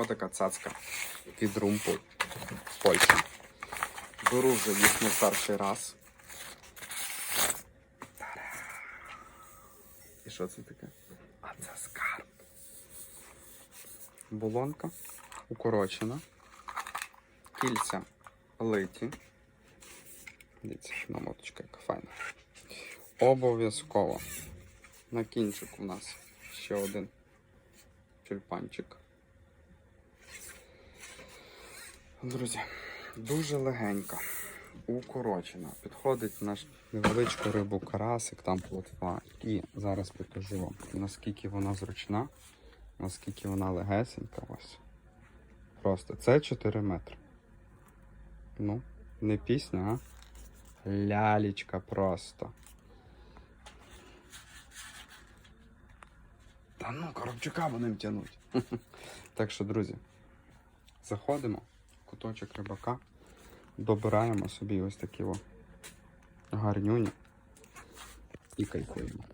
Отака цацка від румпу Польща. Беру вже їх не перший раз. І що це таке? А це скарб. Болонка укорочена. Кільця литі. Дивіться, намоточка яка файна. Обов'язково. На кінчику у нас ще один тюльпанчик. Друзі, дуже легенька, укорочена. Підходить наш невеличку рибу карасик, там плотва. І зараз покажу вам, наскільки вона зручна, наскільки вона легесенька. Ось. Просто це 4 метри. Ну, не пісня, а лялечка просто. Та ну, коробчука будемо тягнути. так що, друзі, заходимо куточок рибака, добираємо собі ось такі о гарнюні і кайфуємо.